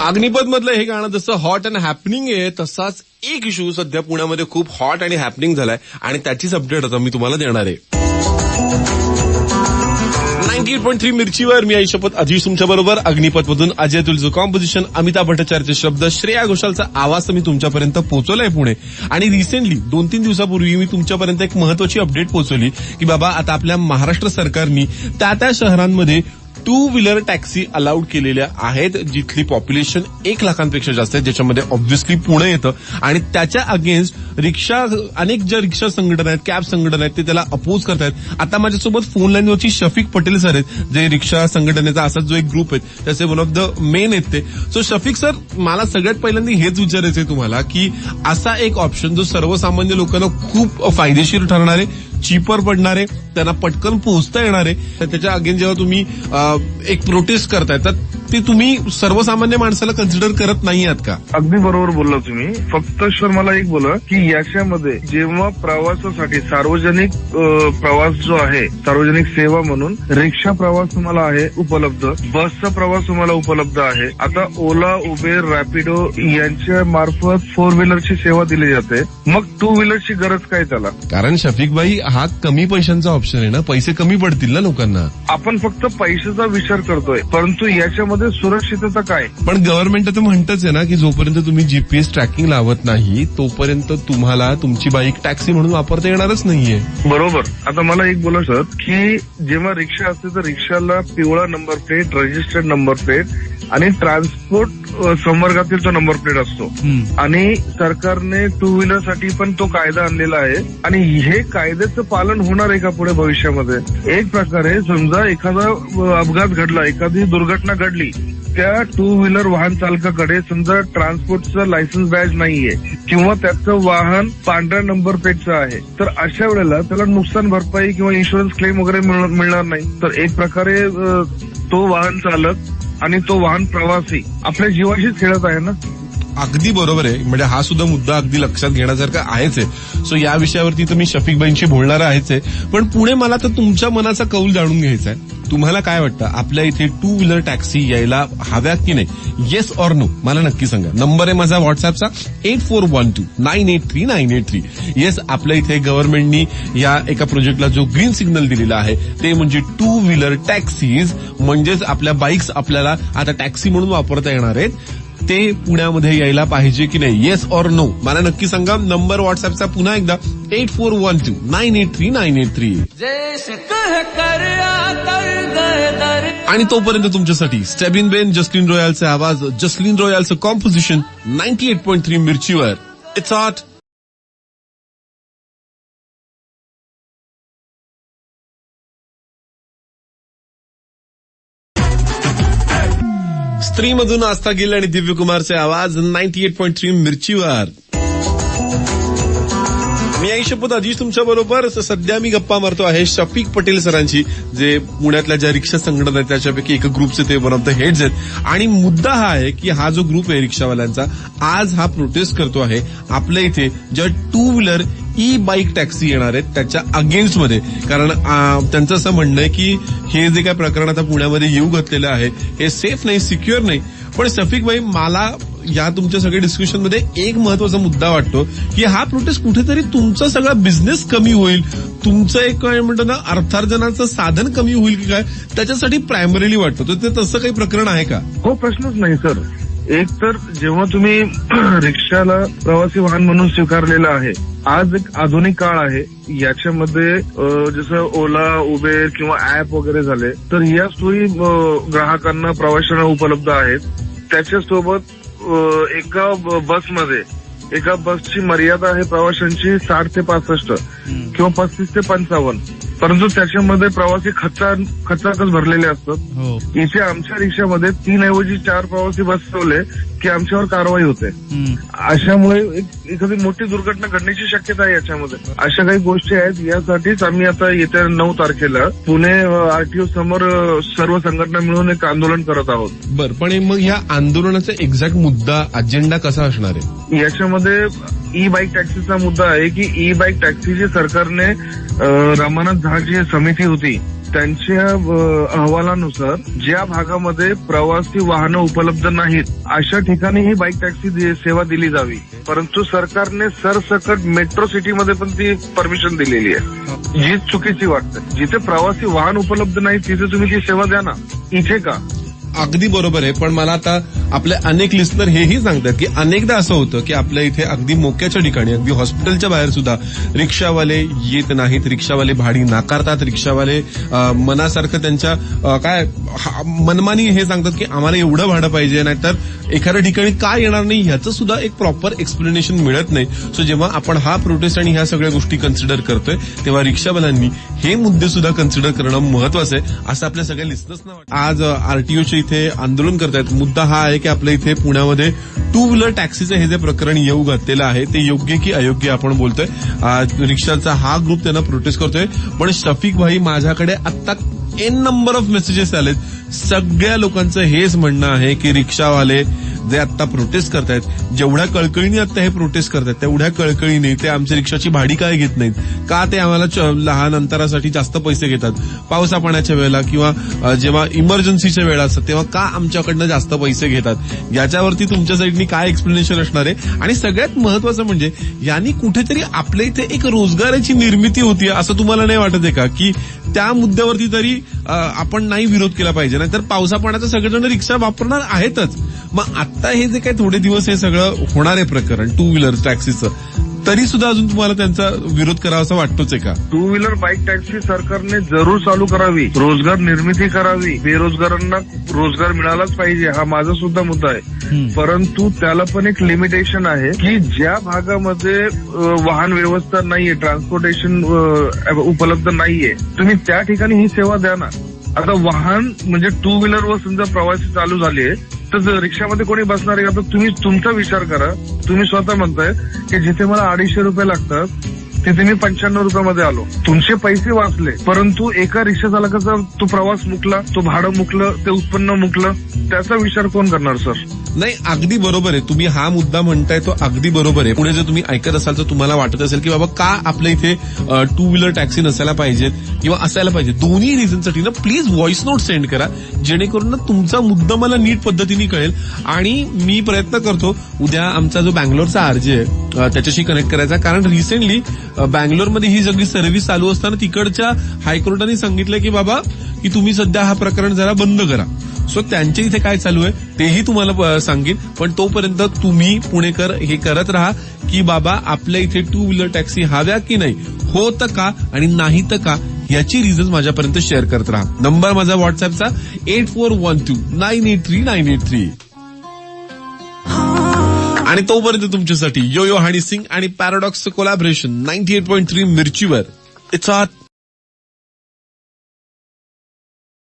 अग्निपथ मधलं हे गाणं जसं हॉट अँड हॅपनिंग आहे तसाच एक इश्यू सध्या पुण्यामध्ये खूप हॉट आणि हॅपनिंग झालाय आणि त्याचीच अपडेट आता मी तुम्हाला देणार आहे. नाईन्टी एट पॉईंट थ्री मिरचीवर मी आई शपथ अजिश तुमच्या बरोबर. अग्निपथ मधून अजय तुलजो कॉम्पोजिशन अमिताभ भट्टाचार्यचे शब्द श्रेया घोषालचा आवाज मी तुमच्यापर्यंत पोहोचवलाय पुणे. आणि रिसेंटली दोन तीन दिवसापूर्वी मी तुमच्यापर्यंत एक महत्वाची अपडेट पोहोचवली की बाबा आता आपल्या महाराष्ट्र सरकारनी त्या त्या शहरांमध्ये टू व्हीलर टॅक्सी अलाउड केलेल्या आहेत जिथली पॉप्युलेशन एक लाखांपेक्षा जास्त आहे ज्याच्यामध्ये ऑब्व्हियसली पुणे येतं. आणि त्याच्या अगेन्स्ट रिक्षा अनेक ज्या रिक्षा संघटना आहेत कॅब संघटना आहेत ते त्याला अपोज करतायत आता माझ्यासोबत फोन लाईनवरची शफिक पटेल सर आहेत जे रिक्षा संघटनेचा असा जो एक ग्रुप आहे त्याचे वन ऑफ द मेन आहेत ते. सो शफिक सर मला सगळ्यात पहिल्यांदा हेच विचारायचंय तुम्हाला की असा एक ऑप्शन जो सर्वसामान्य लोकांना खूप फायदेशीर ठरणार आहे चीपर पडणार आहे त्यांना पटकन पोहोचता येणार आहे तर त्याच्या अगेन जेव्हा तुम्ही एक प्रोटेस्ट करताय तर ते तुम्ही सर्वसामान्य माणसाला कन्सिडर करत नाही आहात का? अगदी बरोबर बोलला तुम्ही. फक्त सर मला एक बोला की याच्यामध्ये जेव्हा प्रवासासाठी सार्वजनिक प्रवास जो आहे सार्वजनिक सेवा म्हणून रिक्षा प्रवास तुम्हाला आहे उपलब्ध बसचा प्रवास तुम्हाला उपलब्ध आहे. आता ओला उबेर रॅपिडो यांच्या मार्फत फोर व्हीलरची सेवा दिली जाते. मग टू व्हीलरची गरज काय त्याला? कारण शफिकबाई हा कमी पैशांचा ऑप्शन आहे ना. पैसे कमी पडतील ना लोकांना. आपण फक्त पैशाचा विचार करतोय. परंतु याच्यामध्ये सुरक्षितता काय? पण गव्हर्नमेंट तर म्हणतच आहे ना की जोपर्यंत तुम्ही जीपीएस ट्रॅकिंग लावत नाही तोपर्यंत तुम्हाला तुमची बाईक टॅक्सी म्हणून वापरता येणारच नाहीये. बरोबर. आता मला एक बोला सर की जेव्हा रिक्षा असते तर रिक्षाला पिवळा number plate registered number plate आणि ट्रान्सपोर्ट संवर्गातील तो नंबर प्लेट असतो. आणि सरकारने टू व्हीलरसाठी पण तो कायदा आणलेला आहे. आणि हे कायद्याचं पालन होणार आहे का पुढे भविष्यामध्ये? एक प्रकारे समजा एखादा अपघात घडला एखादी दुर्घटना घडली त्या टू व्हीलर वाहन चालकाकडे समजा ट्रान्सपोर्टचं लायसन्स बॅज नाहीये किंवा त्याचं वाहन पांढऱ्या नंबर प्लेटचं आहे तर अशा वेळेला त्याला नुकसान भरपाई किंवा इन्शुरन्स क्लेम वगैरे मिळणार नाही. तर एक प्रकारे तो वाहन चालक आणि तो वाहन प्रवासी आपल्या जीवाशीच खेळत आहे ना? अगदी बरोबर आहे. म्हणजे हा सुद्धा मुद्दा अगदी लक्षात घेण्यासारखा आहेच आहे. सो या विषयावरती तर मी शफिकबाईंशी बोलणार आहेच आहे. पण पुढे मला तर तुमच्या मनाचा कौल जाणून घ्यायचा आहे. तुम्हाला काय वाटतं? आपल्या इथे टू व्हीलर टॅक्सी यायला हव्या की नाही? येस ऑर नो मला नक्की सांगा. नंबर आहे माझा व्हॉट्सअपचा eight four one two nine eight three nine eight three yes आपल्या इथे गव्हर्नमेंटनी या एका प्रोजेक्टला जो ग्रीन सिग्नल दिलेला आहे ते म्हणजे टू व्हीलर टॅक्सीज म्हणजेच आपल्या बाईक्स आपल्याला आता टॅक्सी म्हणून वापरता येणार आहेत. ते पुण्यामध्ये यायला पाहिजे की नाही? येस ऑर नो मला नक्की सांगा. नंबर व्हॉट्सअपचा पुन्हा एकदा. Eight four one two nine eight three nine eight three आणि तोपर्यंत तुमच्यासाठी स्टेबिन बेन जस्लिन रॉयलचे आवाज Jasleen रॉयलचं composition ninety eight point three मिरचीवर. इट्स आर्ट स्त्रीमधून आस्था गिल आणि दिव्य कुमारचे आवाज नाईन्टी एट पॉईंट थ्री मिरचीवर. मी आई शपथ अजिश तुमच्या बरोबर. सध्या मी गप्पा मारतो आहे शफिक पटेल सरांची जे पुण्यातल्या ज्या रिक्षा संघटना आहेत त्याच्यापैकी एका ग्रुपचे ते वन ऑफ द हेड्स आहेत. आणि मुद्दा हा आहे की हा जो ग्रुप आहे रिक्षावाल्यांचा आज हा प्रोटेस्ट करतो आहे. आपल्या इथे ज्या two wheeler e bike taxi येणार आहेत त्याच्या अगेन्स्टमध्ये कारण त्यांचं असं म्हणणं आहे की हे जे काय प्रकरण आता पुण्यामध्ये येऊ घातलेलं आहे हे सेफ नाही सिक्युअर नाही. पण सफिक भाई मला या तुमच्या सगळ्या डिस्कशनमध्ये एक महत्त्वाचा मुद्दा वाटतो की हा प्रोटेस्ट कुठेतरी तुमचा सगळा बिझनेस कमी होईल. तुमचं एक काय म्हणतो ना अर्थार्जनाचं साधन कमी होईल की काय त्याच्यासाठी प्रायमरीली वाटतं. तर ते तसं काही प्रकरण आहे का? हो प्रश्नच नाही सर. एक तर जेव्हा तुम्ही रिक्षाला प्रवासी वाहन म्हणून स्वीकारलेलं आहे आज एक आधुनिक काळ आहे. याच्यामध्ये जसं ओला उबेर किंवा ऍप वगैरे झाले तर या सोयी ग्राहकांना प्रवाशांना उपलब्ध आहेत. त्याच्यासोबत एका बसमध्ये एका बसची मर्यादा आहे प्रवाशांची साठ ते पासष्ट किंवा पस्तीस ते पंचावन्न. परंतु त्याच्यामध्ये प्रवासी खचा खचाकच भरलेले असतात. इथे आमच्या रिक्षामध्ये तीन ऐवजी चार प्रवासी बसवले. की आमच्यावर कारवाई होते. अशामुळे एखादी मोठी दुर्घटना घडण्याची शक्यता आहे याच्यामध्ये. अशा काही गोष्टी आहेत यासाठीच आम्ही आता येत्या नऊ तारखेला पुणे आरटीओ समोर सर्व संघटना मिळून एक आंदोलन करत आहोत. बरं पण ह्या या आंदोलनाचा एक्झॅक्ट मुद्दा अजेंडा कसा असणार आहे? याच्यामध्ये ई बाईक टॅक्सीचा मुद्दा आहे की ई बाईक टॅक्सी जी सरकारने रमानाथ झा जी समिती होती त्यांच्या अहवालानुसार ज्या भागामध्ये प्रवासी वाहनं उपलब्ध नाहीत अशा ठिकाणी ही बाईक टॅक्सी सेवा दिली जावी. परंतु सरकारने सरसकट मेट्रो सिटीमध्ये पण ती परमिशन दिलेली आहे. जी चुकीची वाटते. जिथे प्रवासी वाहन उपलब्ध नाही तिथे तुम्ही ती सेवा द्या ना. इथे का? अगदी बरोबर आहे. पण मला आता आपले अनेक लिस्नर हेही सांगतात की अनेकदा असं होतं की आपल्या इथे अगदी मोक्याच्या ठिकाणी अगदी हॉस्पिटलच्या बाहेर सुद्धा रिक्षावाले येत नाहीत. रिक्षावाले भाडी नाकारतात. रिक्षावाले मनासारखं त्यांच्या काय हा- मनमानी हे सांगतात की आम्हाला एवढं भाडं पाहिजे नाहीतर एखाद्या ठिकाणी काय येणार नाही ह्याचं सुद्धा एक प्रॉपर एक्सप्लेनेशन मिळत नाही. सो जेव्हा आपण हा प्रोटेस्ट आणि ह्या सगळ्या गोष्टी कन्सिडर करतोय तेव्हा रिक्षावाल्यांनी हे मुद्दे सुद्धा कन्सिडर करणं महत्वाचं आहे असं आपल्या सगळ्या लिस्नर्सना आज आरटीओच्या इथे आंदोलन करतायत. मुद्दा हा आहे की आपल्या इथे पुण्यामध्ये टू व्हीलर टॅक्सीचं हे जे प्रकरण येऊ घातलेलं आहे ते योग्य की अयोग्य आपण बोलतोय. रिक्षाचा हा ग्रुप त्यांना प्रोटेस्ट करतोय. पण शफिक भाई माझ्याकडे आत्ता एन नंबर ऑफ मेसेजेस आलेत. सगळ्या लोकांचं हेच म्हणणं आहे की रिक्षावाले जे आता प्रोटेस्ट करतायत जेवढ्या कळकळीने आता हे प्रोटेस्ट करतायत तेवढ्या कळकळीने ते आमच्या रिक्षाची भाडी काय घेत नाहीत. का ते आम्हाला च- लहान अंतरासाठी जास्त पैसे घेतात? पावसा पाण्याच्या वेळेला किंवा जेव्हा इमर्जन्सीच्या वेळा असतात तेव्हा का आमच्याकडनं जास्त पैसे घेतात? याच्यावरती तुमच्या साईडनी काय एक्सप्लेनेशन असणार आहे? आणि सगळ्यात महत्वाचं म्हणजे यांनी कुठेतरी आपल्या इथे एक रोजगाराची निर्मिती होती असं तुम्हाला नाही वाटत आहे का? की त्या मुद्द्यावरती तरी आपण नाही विरोध केला पाहिजे. नाहीतर पावसा पाण्याचं सगळेजण रिक्षा वापरणार आहेतच. मग आता हे जे काही थोडे दिवस हे सगळं होणार आहे प्रकरण टू व्हीलर टॅक्सीचं तरी सुद्धा अजून तुम्हाला त्यांचा विरोध करावा असं वाटतोच आहे का? टू व्हीलर बाईक टॅक्सी सरकारने जरूर चालू करावी. रोजगार निर्मिती करावी. बेरोजगारांना रोजगार मिळालाच पाहिजे हा माझा सुद्धा मुद्दा आहे. परंतु त्याला पण एक लिमिटेशन आहे की ज्या भागामध्ये वाहन व्यवस्था नाहीये ट्रान्सपोर्टेशन उपलब्ध नाहीये तुम्ही त्या ठिकाणी ही सेवा द्या ना. आता वाहन म्हणजे टू व्हीलरवर समजा प्रवासी चालू झाले तर रिक्षामध्ये कोणी बसणार आहे का तर तुम्ही तुमचा विचार करा. तुम्ही स्वतः म्हणताय की जिथे मला अडीचशे रुपये लागतात तिथे मी पंच्याण्णव रुपयामध्ये आलो. तुमचे पैसे वाचले परंतु एका रिक्षा चालकाचा तो प्रवास मुकला तो भाडं मुकलं ते उत्पन्न मुकलं त्याचा विचार कोण करणार सर? नाही अगदी बरोबर आहे. तुम्ही हा मुद्दा म्हणताय तो अगदी बरोबर आहे. पुढे जर तुम्ही ऐकत असाल तर तुम्हाला वाटत असेल की बाबा का आपल्या इथे टू व्हीलर टॅक्सी नसायला पाहिजेत किंवा असायला पाहिजे दोन्ही रिझनसाठी ना प्लीज व्हॉइस नोट सेंड करा. जेणेकरून ना तुमचा मुद्दा मला नीट पद्धतीने कळेल. आणि मी प्रयत्न करतो उद्या आमचा जो बँगलोरचा आरजे आहे त्याच्याशी कनेक्ट करायचा. कारण रिसेंटली बँगलोरमध्ये ही सगळी सर्व्हिस चालू असताना तिकडच्या हायकोर्टाने सांगितलं की बाबा की तुम्ही सध्या हा प्रकरण जरा बंद करा. सो त्यांच्या इथे काय चालू आहे तेही तुम्हाला सांगेन. पण तोपर्यंत तुम्ही पुणेकर हे करत राहा की बाबा आपल्या इथे टू व्हीलर टॅक्सी हव्या की नाही हो तर का आणि नाही तर का याची रिझन माझ्यापर्यंत शेअर करत राहा. नंबर माझा व्हॉट्सअपचा eight four one two nine eight three nine eight three आणि तोपर्यंत तुमच्यासाठी यो यो हनी सिंग आणि Paradox collaboration ninety eight point three मिरचीवर. It's a